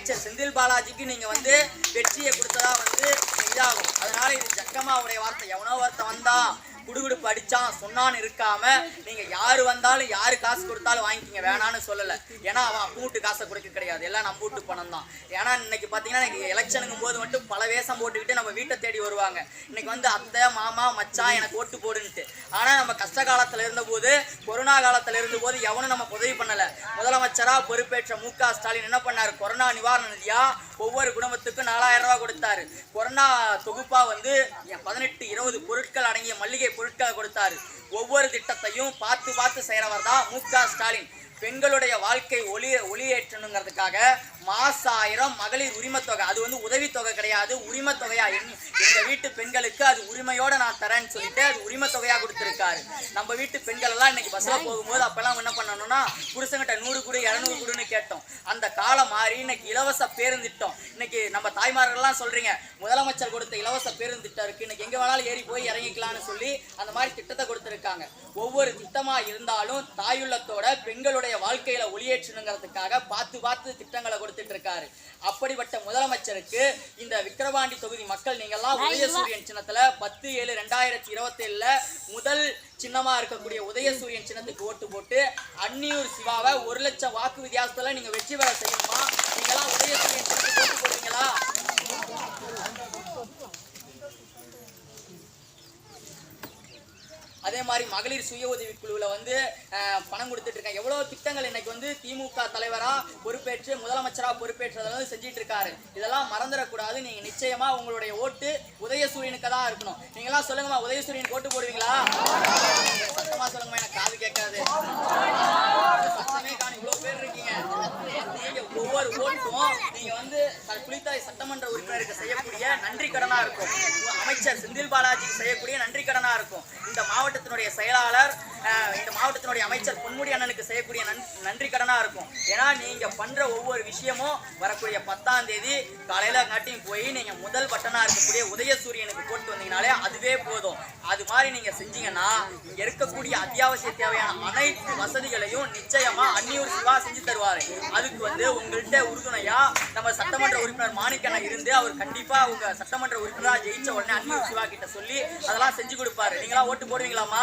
அமைச்சர் செந்தில் பாலாஜிக்கு நீங்க வந்து வெற்றியை கொடுத்ததா வந்து இதாகும். அதனால இது ஜக்கமாவுடைய வார்த்தை. எவனோ வார்த்தை வந்தான். குடுகுடுப்பு அடிச்சான் சொன்னான்னு இருக்காம நீங்க யாரு வந்தாலும் யாரு காசு கொடுத்தாலும் வாங்கிக்கிங்க வேணான்னு சொல்லல. ஏன்னா அவன் அப்பூட்டு காசை கொடுக்க கிடையாது. எல்லாம் நம்ம வீட்டு பணம் தான். ஏன்னா இன்னைக்கு பாத்தீங்கன்னா இன்னைக்கு எலெக்ஷனுங்கும் போது மட்டும் பல வேஷம் போட்டுக்கிட்டு நம்ம வீட்டை தேடி வருவாங்க. இன்னைக்கு வந்து அத்தை மாமா மச்சான் எனக்கு ஓட்டு போடுன்ட்டு ஆனா நம்ம கஷ்ட காலத்துல இருந்தபோது கொரோனா காலத்துல இருந்தபோது எவனும் நம்ம உதவி பண்ணல. முதலமைச்சரா பொறுப்பேற்ற மு க ஸ்டாலின் என்ன பண்ணாரு? கொரோனா நிவாரண நிதியா ஒவ்வொரு குடும்பத்துக்கும் நாலாயிரம் ரூபாய் கொடுத்தாரு. கொரோனா தொகுப்பா வந்து பதினெட்டு இருபது மல்லிகை பொருட்களை கொடுத்தாரு. ஒவ்வொரு திட்டத்தையும் பார்த்து பார்த்து செய்யறவர் தான் மு ஸ்டாலின். பெண்களுடைய வாழ்க்கை ஒளி ஒளியேற்றணுங்கிறதுக்காக மாச ஆயிரம் மகளிர் உரிமைத்தொகை அது வந்து உதவித்தொகை கிடையாது. உரிமைத்தொகையா எங்க வீட்டு பெண்களுக்கு அது உரிமையோட நான் தரேன்னு சொல்லிட்டு அது உரிமைத்தொகையா கொடுத்துருக்காரு. நம்ம வீட்டு பெண்கள் எல்லாம் இன்னைக்கு பஸ்ல போகும்போது அப்பெல்லாம் என்ன பண்ணணும்னா புருஷங்கிட்ட நூறு குடு இரநூறு குடுன்னு கேட்டோம். அந்த காலம் மாறி இன்னைக்கு இலவச பேருந்து திட்டம் இன்னைக்கு நம்ம தாய்மார்கள்லாம் சொல்றீங்க முதலமைச்சர் கொடுத்த இலவச பேருந்து திட்டம் இருக்கு. இன்னைக்கு எங்க வேணாலும் ஏறி போய் இறங்கிக்கலாம்னு சொல்லி அந்த மாதிரி திட்டத்தை கொடுத்துருக்காங்க. ஒவ்வொரு திட்டமா இருந்தாலும் தாயுள்ளத்தோட பெண்களுடைய வாழ்க்கையில ஒளியேற்றணுங்கிறதுக்காக பார்த்து பார்த்து திட்டங்களை கொடுத்துட்டு இருக்காரு அப்படிப்பட்ட முதலமைச்சருக்கு இந்த விக்கிரவாண்டி தொகுதி மக்கள் நீங்கெல்லாம் உதயசூரியன் சின்னத்துல பத்து ஏழு ரெண்டாயிரத்தி இருபத்தி ஏழுல முதல் சின்னமா இருக்கக்கூடிய உதயசூரியன் சின்னத்துக்கு ஓட்டு போட்டு அன்னியூர் சிவாவை ஒரு லட்சம் வாக்கு வித்தியாசத்துல நீங்க வெற்றி பெற செய்யணுமா? நீங்கெல்லாம் உதயசூரியன் சின்னத்துக்கு ஓட்டு போடுவீங்களா? அதே மாதிரி மகளிர் சுய உதவி குழுவில் வந்து பணம் கொடுத்துட்டு இருக்காங்க எவ்வளோ திட்டங்கள் இன்னைக்கு வந்து திமுக தலைவராக பொறுப்பேற்று முதலமைச்சராக பொறுப்பேற்றதை வந்து செஞ்சிட்டு இருக்காரு இதெல்லாம் மறந்துடக்கூடாது. நீங்கள் நிச்சயமாக உங்களுடைய ஓட்டு உதயசூரியனுக்கு தான் இருக்கணும். நீங்களாம் சொல்லுங்கம்மா உதயசூரியனுக்கு ஓட்டு போடுவீங்களா? சத்தமாக சொல்லுங்கம்மா எனக்கு காது கேட்காது. சத்தமே காணும். இவ்வளோ பேர் இருக்கீங்க. நீங்கள் ஒவ்வொரு ஓட்டும் நீங்கள் வந்து குளித்தாய் சட்டமன்ற உறுப்பினருக்கு செய்ய நன்றி கடனா இருக்கும். அமைச்சர் செந்தில் பாலாஜி செய்யக்கூடிய நன்றி கடனா இருக்கும். இந்த மாவட்டத்தினுடைய செயலாளர் இந்த மாவட்டத்தினுடைய அமைச்சர் பொன்முடி அண்ணனுக்கு செய்யக்கூடிய நன்- நன்றி கடனாக இருக்கும். ஏன்னா நீங்கள் பண்ணுற ஒவ்வொரு விஷயமும் வரக்கூடிய பத்தாம் தேதி காலையில் காட்டியும் போய் நீங்கள் முதல் பட்டனாக இருக்கக்கூடிய உதயசூரியனுக்கு போட்டு வந்தீங்கனாலே அதுவே போதும். அது மாதிரி நீங்கள் செஞ்சீங்கன்னா இங்கே இருக்கக்கூடிய அத்தியாவசிய தேவையான அனைத்து வசதிகளையும் நிச்சயமாக அந்நியூர் சிவா செஞ்சு தருவார். அதுக்கு வந்து உங்கள்கிட்ட உறுதுணையாக நம்ம சட்டமன்ற உறுப்பினர் மாணிக்கண்ணன் இருந்து அவர் கண்டிப்பாக உங்க சட்டமன்ற உறுப்பினராக ஜெயிச்ச உடனே அன்னியூர் சிவா கிட்ட சொல்லி அதெல்லாம் செஞ்சு கொடுப்பாரு. நீங்களா ஓட்டு போடுவீங்களாமா